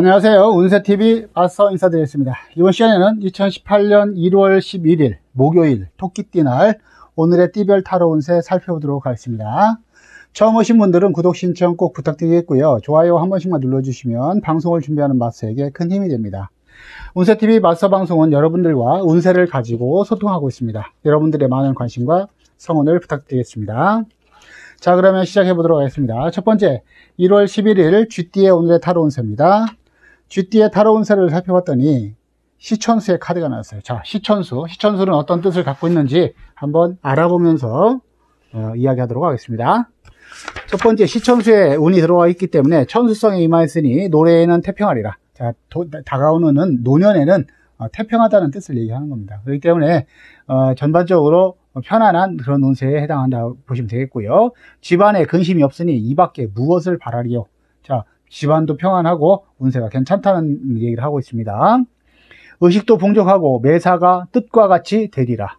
안녕하세요. 운세TV 아서 인사드리겠습니다. 이번 시간에는 2018년 1월 11일 목요일 토끼띠 날 오늘의 띠별 타로 운세 살펴보도록 하겠습니다. 처음 오신 분들은 구독 신청 꼭 부탁드리겠고요. 좋아요 한 번씩만 눌러주시면 방송을 준비하는 마스에게 큰 힘이 됩니다. 운세TV 마스터 방송은 여러분들과 운세를 가지고 소통하고 있습니다. 여러분들의 많은 관심과 성원을 부탁드리겠습니다. 자 그러면 시작해 보도록 하겠습니다. 첫 번째 1월 11일 쥐띠의 오늘의 타로 운세입니다. 쥐띠의 타로 운세를 살펴봤더니 시천수의 카드가 나왔어요. 자 시천수, 시천수는 어떤 뜻을 갖고 있는지 한번 알아보면서 어, 이야기하도록 하겠습니다. 첫 번째 시천수에 운이 들어와 있기 때문에 천수성에 임하였으니 노래에는 태평하리라. 자 도, 다가오는 노년에는 어, 태평하다는 뜻을 얘기하는 겁니다. 그렇기 때문에 어, 전반적으로 편안한 그런 운세에 해당한다 보시면 되겠고요. 집안에 근심이 없으니 이 밖에 무엇을 바라리요? 자, 집안도 평안하고 운세가 괜찮다는 얘기를 하고 있습니다. 의식도 풍족하고 매사가 뜻과 같이 되리라.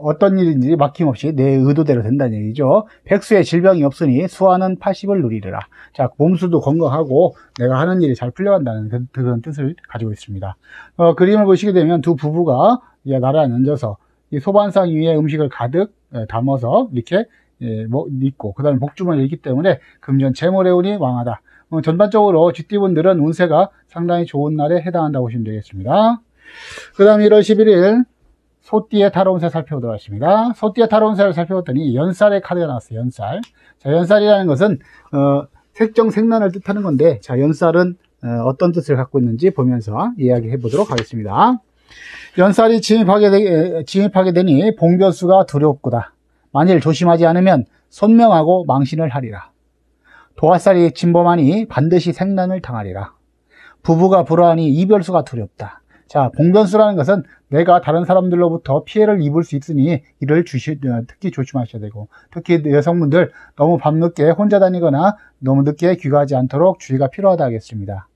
어떤 일인지 막힘없이 내 의도대로 된다는 얘기죠. 백수의 질병이 없으니 수화는 80을 누리리라. 자, 몸수도 건강하고 내가 하는 일이 잘 풀려간다는 그, 그런 뜻을 가지고 있습니다. 어, 그림을 보시게 되면 두 부부가 나란히 앉아서 이 소반상 위에 음식을 가득 담아서 이렇게 뭐, 있고 그 다음에 복주머니를 있기 때문에 금전 재물의 운이 왕하다. 어, 전반적으로 쥐띠분들은 운세가 상당히 좋은 날에 해당한다고 보시면 되겠습니다. 그 다음 1월 11일 소띠의 타로운세 살펴보도록 하겠습니다. 소띠의 타로운세를 살펴봤더니 연살의 카드가 나왔어요. 연살. 자, 연살이라는 것은 어, 색정 생란을 뜻하는 건데 자, 연살은 어, 떤 뜻을 갖고 있는지 보면서 이야기해 보도록 하겠습니다. 연살이 진입하게, 되, 진입하게 되니 봉변수가 두렵구다. 만일 조심하지 않으면 손명하고 망신을 하리라. 도화살이 침범하니 반드시 생난을 당하리라. 부부가 불화하니 이별수가 두렵다. 자, 봉변수라는 것은 내가 다른 사람들로부터 피해를 입을 수 있으니 이를 주시, 어, 특히 조심하셔야 되고, 특히 여성분들 너무 밤늦게 혼자 다니거나 너무 늦게 귀가하지 않도록 주의가 필요하다 하겠습니다.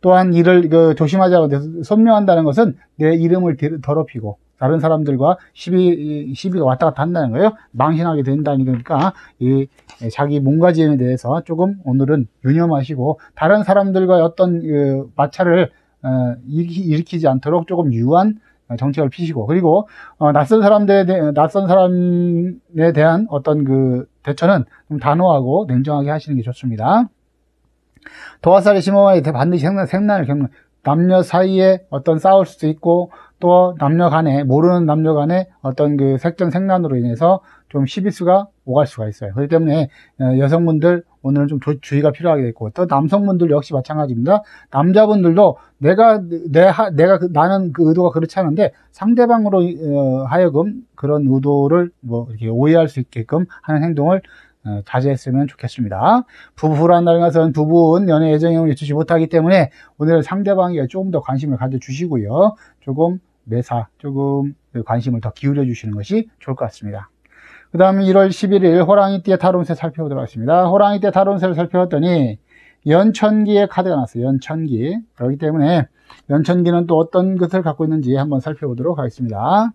또한 이를 그 조심하자고 선명한다는 것은 내 이름을 더럽히고 다른 사람들과 시비, 시비가 왔다 갔다 한다는 거예요. 망신하게 된다니까, 이, 자기 몸가짐에 대해서 조금 오늘은 유념하시고, 다른 사람들과 어떤 그 마찰을 어, 일으키지 않도록 조금 유한 정책을 피시고, 그리고, 어, 낯선 사람들에 대, 낯선 사람에 대한 어떤 그 대처는 좀 단호하고 냉정하게 하시는 게 좋습니다. 도화살이 심어야 반드시 생난, 생난을 겪는 남녀 사이에 어떤 싸울 수도 있고 또 남녀 간에 모르는 남녀 간에 어떤 그 색전 생난으로 인해서 좀 시비수가 오갈 수가 있어요. 그렇기 때문에 어, 여성분들 오늘은 좀 주의가 필요하게 됐고 또 남성분들 역시 마찬가지입니다. 남자분들도 내가 내 내가 그, 나는 그 의도가 그렇지 않은데 상대방으로 어, 하여금 그런 의도를 뭐 이렇게 오해할 수 있게끔 하는 행동을 어, 자제했으면 좋겠습니다. 부부란다는 것은 부부는 연애 애정형을 주지 못하기 때문에 오늘 상대방에게 조금 더 관심을 가져주시고요. 조금 매사, 조금 관심을 더 기울여 주시는 것이 좋을 것 같습니다. 그 다음에 1월 11일 호랑이띠의 타론세 살펴보도록 하겠습니다. 호랑이띠의 타론세를 살펴봤더니 연천기의 카드가 나왔어요. 연천기. 그렇기 때문에 연천기는 또 어떤 것을 갖고 있는지 한번 살펴보도록 하겠습니다.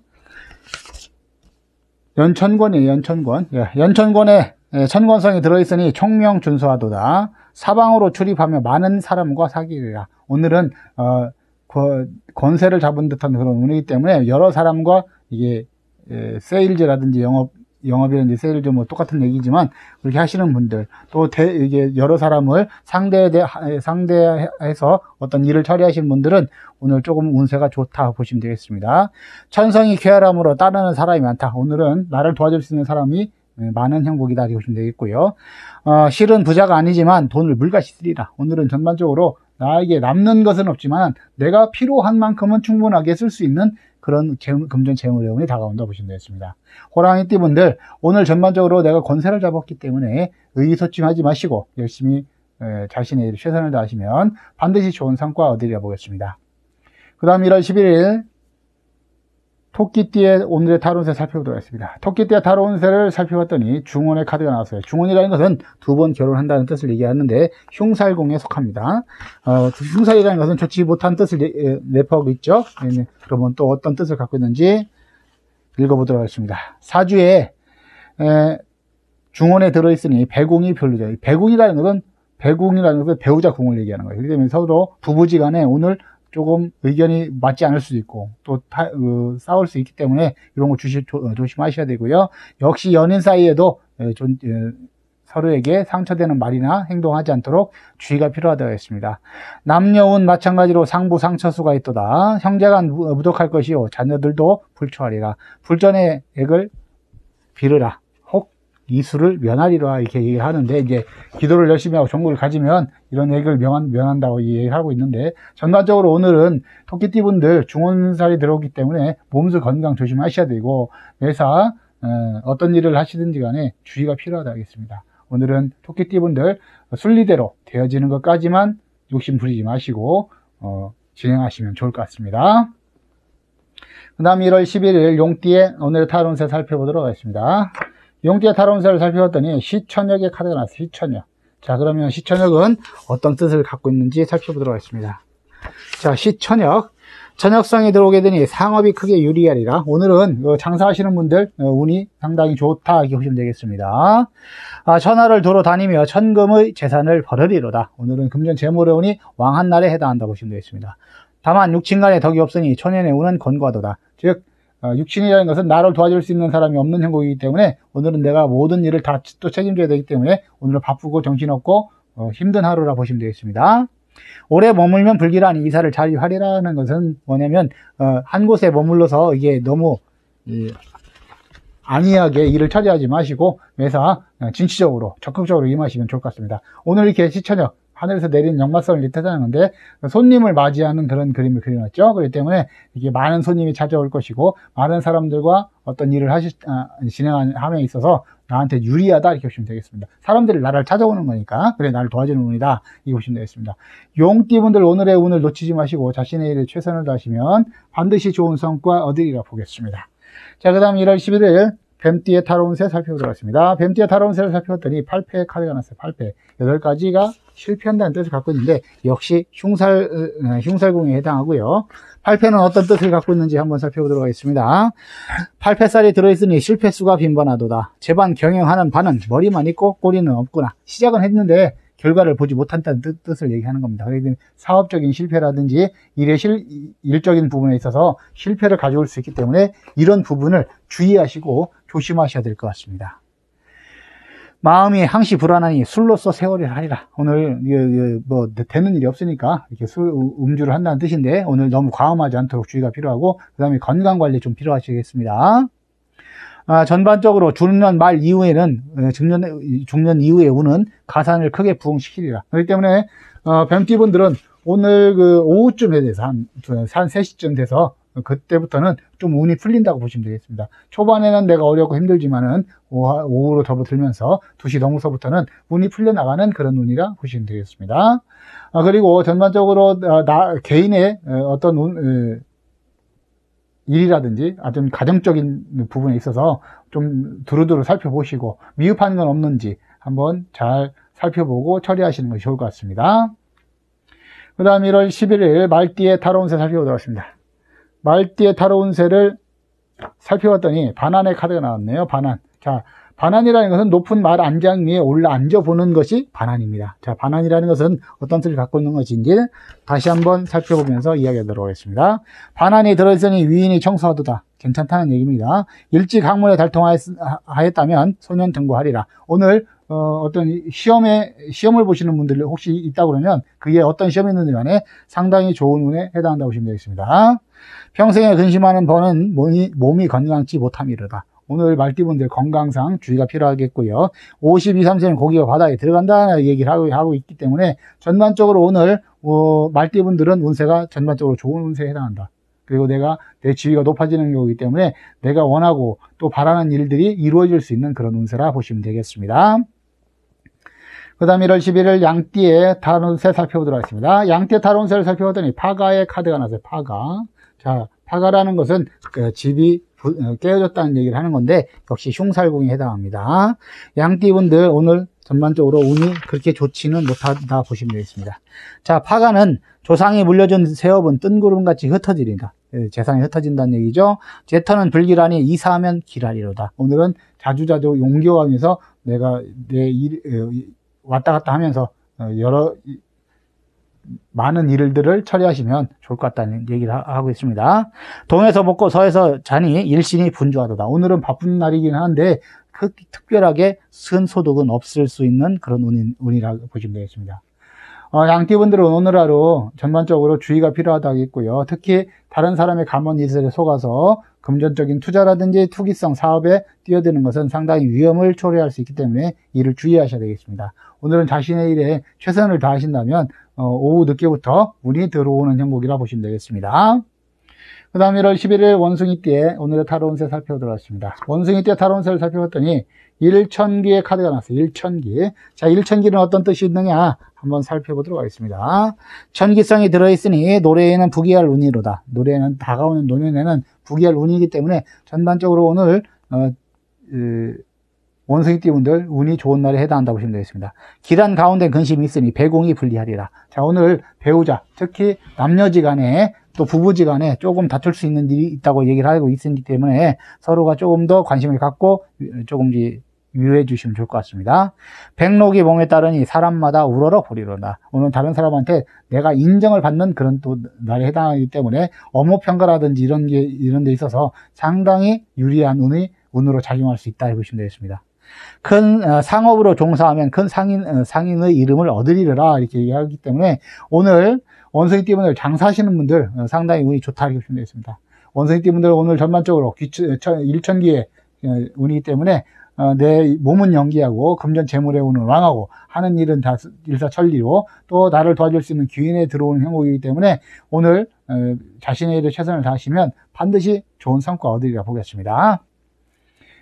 연천권이에요. 연천권. 예, 연천권에 예, 천권성이 들어있으니 총명 준수하도다. 사방으로 출입하며 많은 사람과 사귀리라. 오늘은 어, 권세를 잡은 듯한 그런 운이기 때문에 여러 사람과 이게 예, 세일즈라든지 영업 영업이라든지 세일즈 뭐 똑같은 얘기지만 그렇게 하시는 분들 또 대, 이게 여러 사람을 상대에 대, 상대해서 어떤 일을 처리하시는 분들은 오늘 조금 운세가 좋다 보시면 되겠습니다. 천성이 쾌활함으로 따르는 사람이 많다. 오늘은 나를 도와줄 수 있는 사람이 네, 많은 형국이다 이렇게 보시면 되겠고요. 어, 실은 부자가 아니지만 돈을 물가시 쓰리라. 오늘은 전반적으로 나에게 남는 것은 없지만 내가 필요한 만큼은 충분하게 쓸 수 있는 그런 재물, 금전 재물의운이 다가온다 보시면 되겠습니다. 호랑이 띠 분들 오늘 전반적으로 내가 권세를 잡았기 때문에 의기소침하지 마시고 열심히 에, 자신의 일 최선을 다하시면 반드시 좋은 성과 얻으리라 보겠습니다. 그 다음 1월 11일 토끼띠의 오늘의 타론세 살펴보도록 하겠습니다. 토끼띠의 타론세를 살펴봤더니 중원의 카드가 나왔어요. 중원이라는 것은 두 번 결혼한다는 뜻을 얘기하는데 흉살공에 속합니다. 어, 흉살이라는 것은 좋지 못한 뜻을 내, 포하고 있죠. 네, 그러면 또 어떤 뜻을 갖고 있는지 읽어보도록 하겠습니다. 사주에 에, 중원에 들어있으니 배궁이 별로죠. 배궁이라는 것은 배궁이라는 것은 배우자 궁을 얘기하는 거예요. 그렇기 때문에 서로 부부지간에 오늘 조금 의견이 맞지 않을 수도 있고 또 타, 어, 싸울 수 있기 때문에 이런 거 주시, 조, 어, 조심하셔야 되고요. 역시 연인 사이에도 에, 좀, 에, 서로에게 상처되는 말이나 행동하지 않도록 주의가 필요하다고 했습니다. 남녀운 마찬가지로 상부 상처수가 있도다. 형제간 무독할 것이요 자녀들도 불초하리라. 불전의 액을 빌으라. 혹 이수를 면하리라 이렇게 얘기를 하는데 이제 기도를 열심히 하고 정보를 가지면 이런 액을 명한, 면한다고 얘기를 하고 있는데 전반적으로 오늘은 토끼띠 분들 중원살이 들어오기 때문에 몸술 건강 조심하셔야 되고 매사 어, 떤 일을 하시든지 간에 주의가 필요하다 하겠습니다. 오늘은 토끼띠 분들 순리대로 되어지는 것까지만 욕심 부리지 마시고 어, 진행하시면 좋을 것 같습니다. 그 다음 1월 11일 용띠의 오늘의 타론세 살펴보도록 하겠습니다. 용띠의 타론세를 살펴봤더니 시천역의 카드가 나왔어요. 시천역. 자 그러면 시천역은 어떤 뜻을 갖고 있는지 살펴보도록 하겠습니다. 자 시천역 저녁성에 들어오게 되니 상업이 크게 유리하리라. 오늘은 그 장사하시는 분들 어, 운이 상당히 좋다 이렇게 보시면 되겠습니다. 아, 천하를 도로 다니며 천금의 재산을 벌으리로다. 오늘은 금전 재물의 운이 왕한 날에 해당한다 보시면 되겠습니다. 다만 육친간에 덕이 없으니 천연의 운은 건과도다. 즉 어, 육친이라는 것은 나를 도와줄 수 있는 사람이 없는 형국이기 때문에 오늘은 내가 모든 일을 다 또 책임져야 되기 때문에 오늘은 바쁘고 정신없고 어, 힘든 하루라 보시면 되겠습니다. 오래 머물면 불길하니 이사를 자유하리라는 것은 뭐냐면 어, 한 곳에 머물러서 이게 너무 이, 안이하게 일을 처리하지 마시고 매사 어, 진취적으로 적극적으로 임하시면 좋을 것 같습니다. 오늘 이렇게 시천역 하늘에서 내린 역마성을 리태하는 건데 손님을 맞이하는 그런 그림을 그려놨죠. 그렇기 때문에 이게 많은 손님이 찾아올 것이고 많은 사람들과 어떤 일을 하시 아, 진행함에 있어서 나한테 유리하다 이렇게 보시면 되겠습니다. 사람들이 나를 찾아오는 거니까 그래 나를 도와주는 운이다 이렇게 보시면 되겠습니다. 용띠분들 오늘의 운을 놓치지 마시고 자신의 일에 최선을 다하시면 반드시 좋은 성과 얻으리라 보겠습니다. 자, 그 다음 1월 11일 뱀띠의 타로운세 살펴보도록 하겠습니다. 뱀띠의 타로운세를 살펴봤더니 8패의 카드가 났어요. 8패. 8가지가 실패한다는 뜻을 갖고 있는데 역시 흉살, 어, 흉살궁에 해당하고요. 8패는 어떤 뜻을 갖고 있는지 한번 살펴보도록 하겠습니다. 8패살이 들어있으니 실패수가 빈번하도다. 제반 경영하는 반은 머리만 있고 꼬리는 없구나. 시작은 했는데 결과를 보지 못한다는 뜻, 을 얘기하는 겁니다. 그래서 사업적인 실패라든지 일의 실, 일적인 부분에 있어서 실패를 가져올 수 있기 때문에 이런 부분을 주의하시고 조심하셔야 될 것 같습니다. 마음이 항시 불안하니 술로서 세월을 하리라. 오늘 뭐 되는 일이 없으니까 이렇게 술 음주를 한다는 뜻인데 오늘 너무 과음하지 않도록 주의가 필요하고 그 다음에 건강 관리 좀 필요하시겠습니다. 아, 전반적으로 중년 말 이후에는 어, 중년 중년 이후에 우는 가산을 크게 부응시키리라. 그렇기 때문에 어, 뱀띠분들은 오늘 그 오후쯤에 대해서 한, 한 3시쯤 돼서 그때부터는 좀 운이 풀린다고 보시면 되겠습니다. 초반에는 내가 어렵고 힘들지만은 오후로 접어들면서 2시 넘어서부터는 운이 풀려나가는 그런 운이라 보시면 되겠습니다. 아, 그리고 전반적으로 어, 나 개인의 어, 어떤 운, 일이라든지 아주 가정적인 부분에 있어서 좀 두루두루 살펴보시고 미흡한 건 없는지 한번 잘 살펴보고 처리하시는 것이 좋을 것 같습니다. 그 다음 1월 11일 말띠의 타로운세 살펴보도록 하겠습니다. 말띠의 타로 운세를 살펴봤더니 반환의 카드가 나왔네요. 반환. 자, 반환이라는 것은 높은 말 안장 위에 올라 앉아보는 것이 반환입니다. 자, 반환이라는 것은 어떤 뜻을 갖고 있는 것인지 다시 한번 살펴보면서 이야기하도록 하겠습니다. 반환이 들어있으니 위인이 청소하도다. 괜찮다는 얘기입니다. 일찍 학문에 달통하였다면 소년 등고하리라. 오늘 어, 떤 시험에 시험을 보시는 분들 혹시 있다 그러면 그게 어떤 시험이 있는지 간에 상당히 좋은 운에 해당한다고 보시면 되겠습니다. 평생에 근심하는 번은 몸이, 몸이 건강치 못함이르다. 오늘 말띠분들 건강상 주의가 필요하겠고요. 52, 3세는 고기가 바다에 들어간다는 얘기를 하고, 하고 있기 때문에 전반적으로 오늘 어, 말띠분들은 운세가 전반적으로 좋은 운세에 해당한다. 그리고 내가 내 지위가 높아지는 경우이기 때문에 내가 원하고 또 바라는 일들이 이루어질 수 있는 그런 운세라 보시면 되겠습니다. 그 다음 1월 11일 양띠의 타론세 살펴보도록 하겠습니다. 양띠의 타론세를 살펴보더니 파가의 카드가 나왔어요. 파가. 자, 파가라는 것은 그 집이 어, 깨어졌다는 얘기를 하는 건데 역시 흉살궁에 해당합니다. 양띠분들 오늘 전반적으로 운이 그렇게 좋지는 못하다 보시면 되겠습니다. 자, 파가는 조상이 물려준 세업은 뜬구름같이 흩어지린다. 예, 재산이 흩어진다는 얘기죠. 제터는 불길하니 이사하면 길하리로다. 오늘은 자주자주 용교하면서 내가 내 일, 어, 왔다 갔다 하면서 어, 여러 많은 일들을 처리하시면 좋을 것 같다는 얘기를 하고 있습니다. 동에서 먹고 서에서 자니 일신이 분주하도다. 오늘은 바쁜 날이긴 한데 그 특별하게 쓴 소득은 없을 수 있는 그런 운이, 운이라고 보시면 되겠습니다. 어, 양띠분들은 오늘 하루 전반적으로 주의가 필요하다겠고요. 특히 다른 사람의 감원 이슬에 속아서 금전적인 투자라든지 투기성 사업에 뛰어드는 것은 상당히 위험을 초래할 수 있기 때문에 이를 주의하셔야 되겠습니다. 오늘은 자신의 일에 최선을 다하신다면 어, 오후 늦게부터 운이 들어오는 형국이라 보시면 되겠습니다. 그 다음 1월 11일 원숭이띠에 오늘의 타로운세 살펴보도록 하겠습니다. 원숭이띠의 타로운세를 살펴봤더니 일천기의 카드가 나왔어요. 일천기. 자, 일천기는 어떤 뜻이 있느냐? 한번 살펴보도록 하겠습니다. 천기성이 들어있으니 노래에는 부기할 운이로다. 노래에는 다가오는 노년에는 부기할 운이기 때문에 전반적으로 오늘 어, 그, 원숭이 띠 분들 운이 좋은 날에 해당한다고 보시면 되겠습니다. 기란 가운데 근심이 있으니 배공이 불리하리라. 자 오늘 배우자 특히 남녀지간에 또 부부지간에 조금 다툴 수 있는 일이 있다고 얘기를 하고 있기 때문에 서로가 조금 더 관심을 갖고 조금 유의해 주시면 좋을 것 같습니다. 백록이 몸에 따르니 사람마다 우러러 보리로다. 오늘 다른 사람한테 내가 인정을 받는 그런 또 날에 해당하기 때문에 업무 평가라든지 이런 게 이런 데 있어서 상당히 유리한 운이 운으로 작용할 수 있다 해보시면 되겠습니다. 큰 어, 상업으로 종사하면 큰 상인, 어, 상인의 이름을 얻으리라 이렇게 얘기하기 때문에 오늘 원숭이 띠분들 장사하시는 분들 어, 상당히 운이 좋다 이렇게 보시면 되겠습니다. 원숭이 띠분들 오늘 전반적으로 일천기의 운이기 때문에 내 몸은 연기하고 금전 재물의 운은 왕하고 하는 일은 다 일사천리로 또 나를 도와줄 수 있는 귀인에 들어오는 형국이기 때문에 오늘 자신의 일에 최선을 다하시면 반드시 좋은 성과 얻으리라 보겠습니다.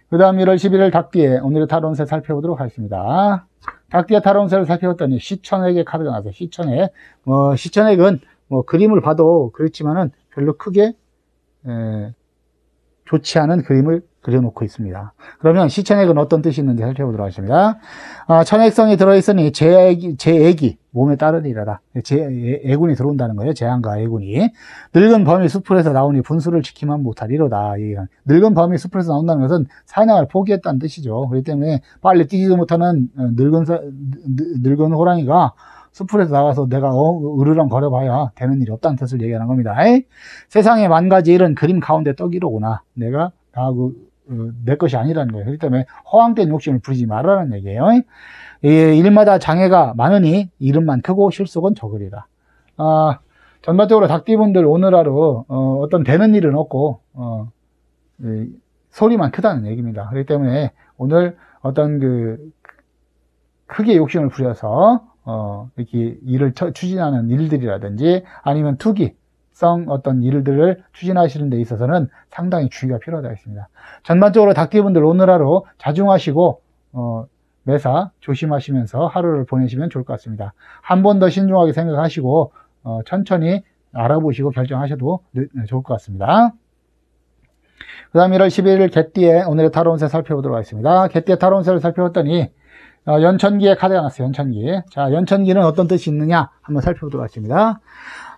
그 다음 1월 11일 닭띠에 오늘의 타론세 살펴보도록 하겠습니다. 닭띠의 타론세를 살펴봤더니 시천액의 카드가 나왔어요. 시천액. 뭐, 시천액은 뭐 그림을 봐도 그렇지만은 별로 크게, 에, 좋지 않은 그림을 그려놓고 있습니다. 그러면 시천액은 어떤 뜻이 있는지 살펴보도록 하겠습니다. 어, 천액성이 들어있으니 제액이, 제액이 몸에 따르니라다. 제, 애군이 들어온다는 거예요. 제한과 애군이. 늙은 범이 숲풀에서 나오니 분수를 지키만 못하리로다. 늙은 범이 숲풀에서 나온다는 것은 사냥을 포기했다는 뜻이죠. 그렇기 때문에 빨리 뛰지도 못하는 어, 늙은, 늙은 호랑이가 숲풀에서 나가서 내가 어, 으르렁 거려봐야 되는 일이 없다는 뜻을 얘기하는 겁니다. 에이? 세상에 만 가지 일은 그림 가운데 떡이로구나. 내가 나하고 어, 내 것이 아니라는 거예요. 그렇기 때문에 허황된 욕심을 부리지 말라는 얘기예요. 일마다 장애가 많으니 이름만 크고 실속은 적으리라. 아, 전반적으로 닭띠분들 오늘 하루 어, 떤 되는 일은 없고 어, 소리만 크다는 얘기입니다. 그렇기 때문에 오늘 어떤 그 크게 욕심을 부려서 어, 이렇게 일을 추진하는 일들이라든지 아니면 투기 성 어떤 일들을 추진하시는 데 있어서는 상당히 주의가 필요하다 했습니다. 전반적으로 닭띠분들 오늘 하루 자중하시고 어, 매사 조심하시면서 하루를 보내시면 좋을 것 같습니다. 한 번 더 신중하게 생각하시고 어, 천천히 알아보시고 결정하셔도 좋을 것 같습니다. 그 다음 1월 11일 개띠의 오늘의 타로 운세 살펴보도록 하겠습니다. 개띠의 타로 운세를 살펴봤더니 어, 연천기의 카드가 났어요. 연천기. 자, 연천기는 어떤 뜻이 있느냐 한번 살펴보도록 하겠습니다.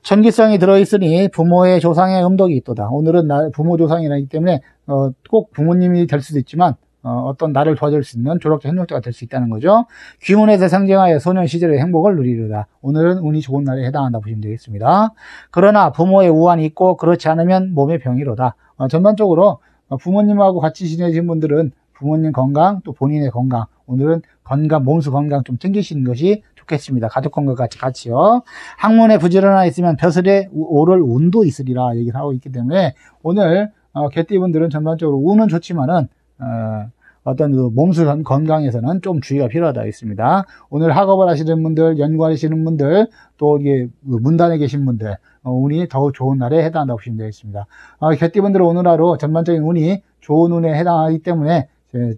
천기성이 들어있으니 부모의 조상의 음덕이 있도다. 오늘은 나, 부모 조상이라기 때문에 어, 꼭 부모님이 될 수도 있지만 어, 떤 나를 도와줄 수 있는 조력자, 협력자가 될 수 있다는 거죠. 귀문에서 상징하여 소년 시절의 행복을 누리려다. 오늘은 운이 좋은 날에 해당한다 보시면 되겠습니다. 그러나 부모의 우환이 있고 그렇지 않으면 몸의 병이로다. 어, 전반적으로 부모님하고 같이 지내신 분들은 부모님 건강 또 본인의 건강 오늘은 건강 몸수 건강 좀 챙기시는 것이 좋겠습니다. 가족 건강 같이 같이요. 학문에 부지런하 있으면 벼슬에 오를 운도 있으리라 얘기를 하고 있기 때문에 오늘 어, 개띠분들은 전반적으로 운은 좋지만은 어, 떤그 몸수 건강에서는 좀 주의가 필요하다 있습니다. 오늘 학업을 하시는 분들, 연구하시는 분들, 또 이게 그 문단에 계신 분들, 어, 운이 더 좋은 날에 해당한다고 보시면 되겠습니다. 어, 개띠분들은 오늘 하루 전반적인 운이 좋은 운에 해당하기 때문에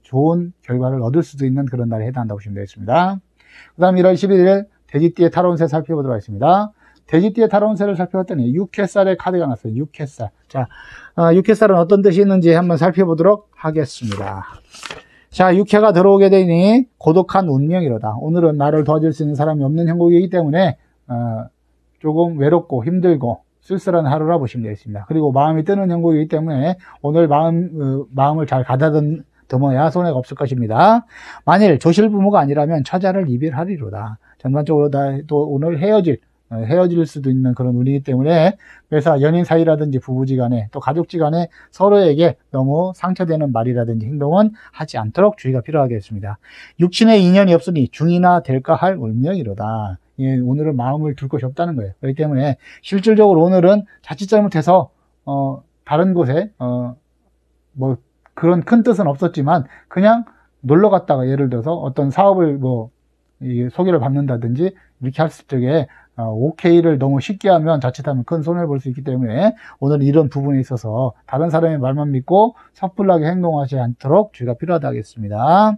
좋은 결과를 얻을 수도 있는 그런 날에 해당한다고 보시면 되겠습니다. 그 다음 1월 11일 돼지띠의 타로운세 살펴보도록 하겠습니다. 돼지띠의 타로운세를 살펴봤더니 육회살의 카드가 나왔어요. 육회살. 자, 어, 육회살은 어떤 뜻이 있는지 한번 살펴보도록 하겠습니다. 자, 육회가 들어오게 되니 고독한 운명이로다. 오늘은 나를 도와줄 수 있는 사람이 없는 형국이기 때문에 어, 조금 외롭고 힘들고 쓸쓸한 하루라 보시면 되겠습니다. 그리고 마음이 뜨는 형국이기 때문에 오늘 마음, 어, 마음을 잘 가다듬, 드어야 손해가 없을 것입니다. 만일 조실 부모가 아니라면 처자를 이별하리로다. 전반적으로 다 또 오늘 헤어질 어, 헤어질 수도 있는 그런 운이기 때문에 그래서 연인 사이라든지 부부지간에 또 가족지간에 서로에게 너무 상처되는 말이라든지 행동은 하지 않도록 주의가 필요하겠습니다. 육친의 인연이 없으니 중이나 될까 할 운명이로다. 예, 오늘은 마음을 둘 곳이 없다는 거예요. 그렇기 때문에 실질적으로 오늘은 자칫 잘못해서 어, 다른 곳에 어, 뭐 그런 큰 뜻은 없었지만 그냥 놀러 갔다가 예를 들어서 어떤 사업을 뭐 소개를 받는다든지 이렇게 했을 적에 어, OK를 너무 쉽게 하면 자칫하면 큰 손해를 볼 수 있기 때문에 오늘 이런 부분에 있어서 다른 사람의 말만 믿고 섣불하게 행동하지 않도록 주의가 필요하다 하겠습니다.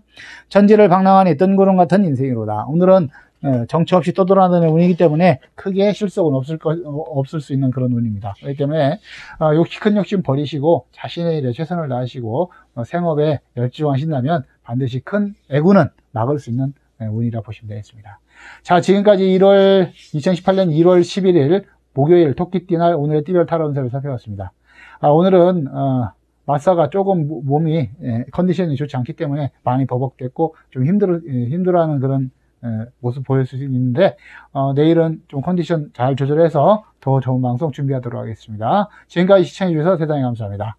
천지를 방랑하니 뜬구름 같은 인생이로다. 오늘은 어, 정처 없이 떠돌아다니는 운이기 때문에 크게 실속은 없을 것, 어, 없을 수 있는 그런 운입니다. 그렇기 때문에 어, 욕심, 큰 욕심 버리시고 자신의 일에 최선을 다하시고 생업에 열중하신다면 반드시 큰 애구는 막을 수 있는 운이라 보시면 되겠습니다. 자, 지금까지 1월, 2018년 1월 11일 목요일 토끼띠날 오늘의 띠별 타로 운세를 살펴봤습니다. 아, 오늘은 어, 마사가 조금 몸이 예, 컨디션이 좋지 않기 때문에 많이 버벅댔고 좀 힘들어 예, 힘들어하는 그런 예, 모습 보일 수 있는데 어, 내일은 좀 컨디션 잘 조절해서 더 좋은 방송 준비하도록 하겠습니다. 지금까지 시청해주셔서 대단히 감사합니다.